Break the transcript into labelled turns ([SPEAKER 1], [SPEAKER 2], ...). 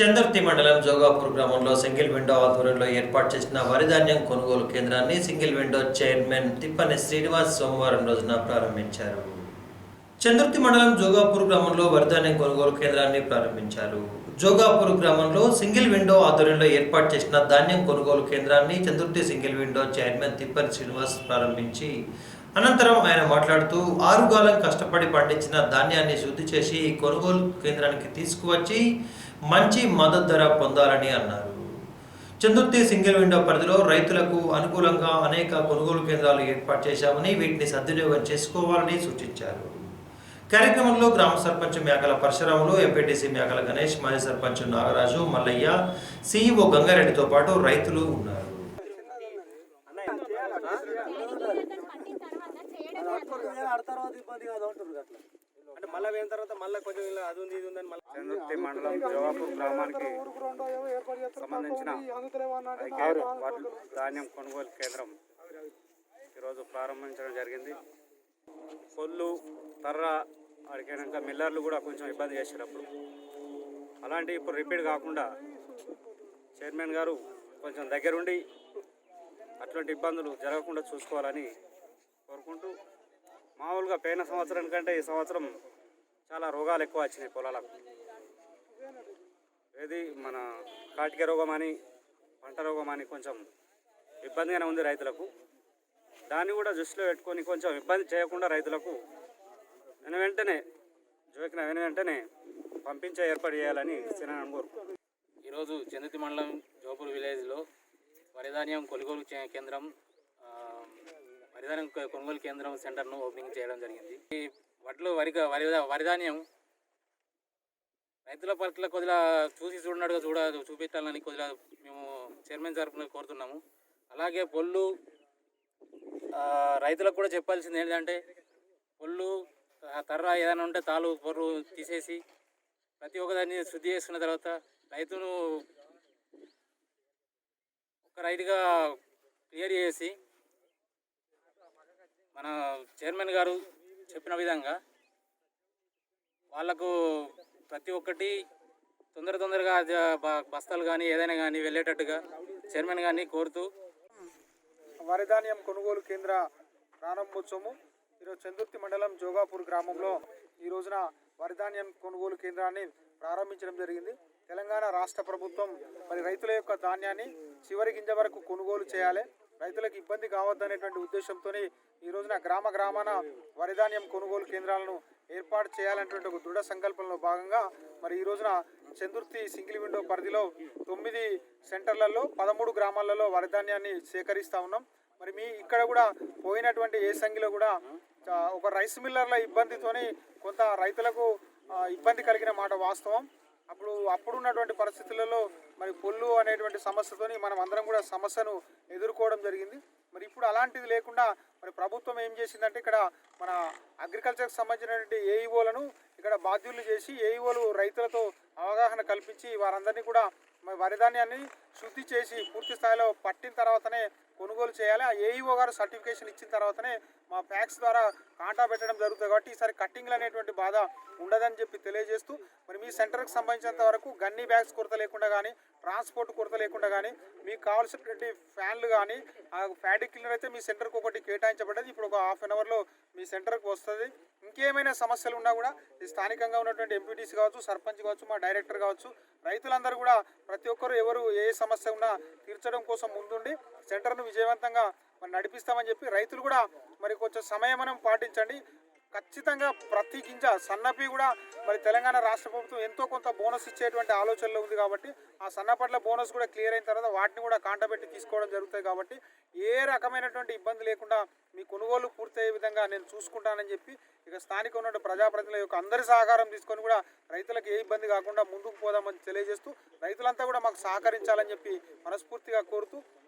[SPEAKER 1] చందర్తి మండలం జోగాపూర్ గ్రామంలో single window ఆధ్వర్యంలో ఏర్పాటు చేసిన వరిధాన్యం కొనుగోలు కేంద్రాన్ని single window chairman Tippani Srinivas సోమవారం రోజున ప్రారంభించారు. చందుర్తి మండలం జోగాపూర్ గ్రామంలో వరిధాన్యం కొనుగోలు కేంద్రాన్ని ప్రారంభించారు. జోగాపూర్ గ్రామంలో సింగిల్ విండో ఆధ్వర్యంలో ఏర్పాటు చేసిన ధాన్యం కొనుగోలు కేంద్రాన్ని Chandurthi single window chairman Tippani Srinivas ప్రారంభించి అనంతరం ఆయన మాట్లాడుతూ ఆరుగాలం కష్టపడి పండించిన ధాన్యాన్ని శుద్ధి చేసి కొనుగోలు కేంద్రానికి తీసుకువచ్చి మంచి మద్దతు ధర పొందాలని అన్నారు చందుర్తి సింగిల్ విండో పరిధిలో రైతులకు అనుకూలంగా అనేక కొనుగోలు కేంద్రాలు ఏర్పాటు చేశామని వీటిని సద్వినియోగం చేసుకోవాలని సూచించారు కార్యక్రమంలో గ్రామ సర్పంచ్ మేకల పరశురాములు ఎంపీటీసీ మేకల గణేష్ మాజీ సర్పంచ్ నాగరాజు మల్లయ్య సీఈఓ గంగారెడ్డితో పాటు రైతులు ఉన్నారు
[SPEAKER 2] అంటే మళ్ళీ పోయిన తర్వాత మళ్ళీ కొంచెం ఇలా అది ఉంది ఇది ఉందని మళ్ళీ
[SPEAKER 3] చందుర్తి మండలం జవాపూర్ గ్రామానికి సంబంధించిన ధాన్యం కొనుగోలు కేంద్రం. ఈరోజు ప్రారంభించడం జరిగింది. పొల్లు తర్ర అడిగినాక మిల్లర్లు కూడా కొంచెం ఇబ్బంది చేసేటప్పుడు అలాంటి ఇప్పుడు రిపీట్ కాకుండా చైర్మన్ గారు కొంచెం దగ్గరుండి అటువంటి ఇబ్బందులు జరగకుండా చూసుకోవాలని కోరుకుంటూ మామూలుగా పోయిన సంవత్సరం కంటే ఈ సంవత్సరం చాలా రోగాలు ఎక్కువ వచ్చినాయి పొలాలకు. ఏది మన కాటిక రోగం అని పంట రోగం అని కొంచెం ఇబ్బందిగానే ఉంది రైతులకు. దాన్ని కూడా దృష్టిలో పెట్టుకొని కొంచెం ఇబ్బంది చేయకుండా రైతులకు వెన వెంటనే జోకిన వెను వెంటనే పంపించే ఏర్పాటు చేయాలని సినాను కోరుకుంటున్నాను.
[SPEAKER 4] ఈరోజు చందుతి మండలం జోపూర్ విలేజ్లో వరిధాన్యం కొనుగోలు చే- కేంద్రం వరిధాన్యం కొనుగోలు కేంద్రం సెంటర్ను ఓపెనింగ్ చేయడం జరిగింది. ఈ వడ్లు వరి వరి వరిధాన్యం రైతుల పట్ల కొద్దిగా చూసి చూడనట్టుగా చూడ చూపించాలని కొద్దిగా మేము చైర్మన్ తరఫున కోరుతున్నాము. అలాగే పొల్లు రైతులకు కూడా చెప్పాల్సింది ఏంటంటే పొల్లు తర్ర ఏదైనా ఉంటే తాలు పొర్రు తీసేసి ప్రతి ఒక్కదాన్ని శుద్ధి చేసుకున్న తర్వాత రైతును ఒక రైతుగా క్లియర్ చేసి మన చైర్మన్ గారు చెప్పిన విధంగా వాళ్ళకు ప్రతి ఒక్కటి తొందర తొందరగా బస్తాలు కానీ ఏదైనా కానీ వెళ్ళేటట్టుగా చైర్మన్ గారిని కోరుతూ
[SPEAKER 2] వరిధాన్యం కొనుగోలు కేంద్ర ప్రారంభోత్సవము ఈరోజు చందుర్తి మండలం జోగాపూర్ గ్రామంలో ఈ రోజున వరిధాన్యం కొనుగోలు కేంద్రాన్ని ప్రారంభించడం జరిగింది. తెలంగాణ రాష్ట్ర ప్రభుత్వం మరి రైతుల యొక్క ధాన్యాన్ని చివరి గింజ వరకు కొనుగోలు చేయాలి. రైతులకు ఇబ్బంది కావద్దనేటువంటి ఉద్దేశంతో ఈ రోజున గ్రామ గ్రామాన వరిధాన్యం కొనుగోలు కేంద్రాలను ఏర్పాటు చేయాలనేటువంటి ఒక దృఢ సంకల్పంలో భాగంగా మరి ఈ రోజున చందుర్తి సింగిల్ విండో పరిధిలో తొమ్మిది సెంటర్లలో పదమూడు గ్రామాలలో వరిధాన్యాన్ని సేకరిస్తూ ఉన్నాం. మరి మీ ఇక్కడ కూడా పోయినటువంటి ఏ సంఖ్యలో కూడా ఒక రైస్ మిల్లర్ల ఇబ్బందితోని కొంత రైతులకు ఇబ్బంది కలిగిన మాట వాస్తవం. అప్పుడు అప్పుడున్నటువంటి పరిస్థితులలో మరి పొల్లు అనేటువంటి సమస్యతోని మనం అందరం కూడా సమస్యను ఎదుర్కోవడం జరిగింది. మరి ఇప్పుడు అలాంటిది లేకుండా మరి ప్రభుత్వం ఏం చేసిందంటే ఇక్కడ మన అగ్రికల్చర్కి సంబంధించినటువంటి ఏఈఓలను ఇక్కడ బాధ్యులు చేసి ఏఈఓలు రైతులతో అవగాహన కల్పించి వారందరినీ కూడా మరి వరిధాన్యాన్ని శుద్ధి చేసి పూర్తి స్థాయిలో పట్టిన తర్వాతనే కొనుగోలు చేయాలి. ఆ ఏఈఓ గారు సర్టిఫికేషన్ ఇచ్చిన తర్వాతనే మా ప్యాక్స్ ద్వారా కాంటా పెట్టడం జరుగుతుంది కాబట్టి ఈసారి కట్టింగ్లు అనేటువంటి బాధ ఉండదని చెప్పి తెలియజేస్తూ సెంటర్కి సంబంధించినంత వరకు గన్నీ బ్యాగ్స్ కొరత లేకుండా కానీ ట్రాన్స్పోర్ట్ కొరత లేకుండా కానీ మీకు కావాల్సినటువంటి ఫ్యాన్లు కానీ ఆ ఫ్యాడిక్ క్లీనర్ అయితే మీ సెంటర్కి ఒకటి కేటాయించబడ్డది. ఇప్పుడు ఒక హాఫ్ అన్ అవర్లో మీ సెంటర్కి వస్తుంది. ఇంకేమైనా సమస్యలు ఉన్నా కూడా ఈ స్థానికంగా ఉన్నటువంటి ఎంపీటీసీ కావచ్చు సర్పంచ్ కావచ్చు మా డైరెక్టర్ కావచ్చు రైతులందరూ కూడా ప్రతి ఒక్కరు ఎవరు ఏ సమస్య ఉన్నా తీర్చడం కోసం ముందుండి సెంటర్ను విజయవంతంగా మరి నడిపిస్తామని చెప్పి రైతులు కూడా మరి కొంచెం సమయమనం పాటించండి. ఖచ్చితంగా ప్రతి గింజ సన్నపి కూడా మరి తెలంగాణ రాష్ట్ర ప్రభుత్వం ఎంతో కొంత బోనస్ ఇచ్చేటువంటి ఆలోచనలో ఉంది కాబట్టి ఆ సన్నపట్ల బోనస్ కూడా క్లియర్ అయిన తర్వాత వాటిని కూడా కాంటబెట్టి తీసుకోవడం జరుగుతుంది కాబట్టి ఏ రకమైనటువంటి ఇబ్బంది లేకుండా మీ కొనుగోలు పూర్తయ్యే విధంగా నేను చూసుకుంటానని చెప్పి ఇక స్థానిక ఉన్న ప్రజాప్రతినిధుల యొక్క అందరి సహకారం తీసుకొని కూడా రైతులకు ఏ ఇబ్బంది కాకుండా ముందుకు పోదామని తెలియజేస్తూ రైతులంతా కూడా మాకు సహకరించాలని చెప్పి మనస్ఫూర్తిగా కోరుతూ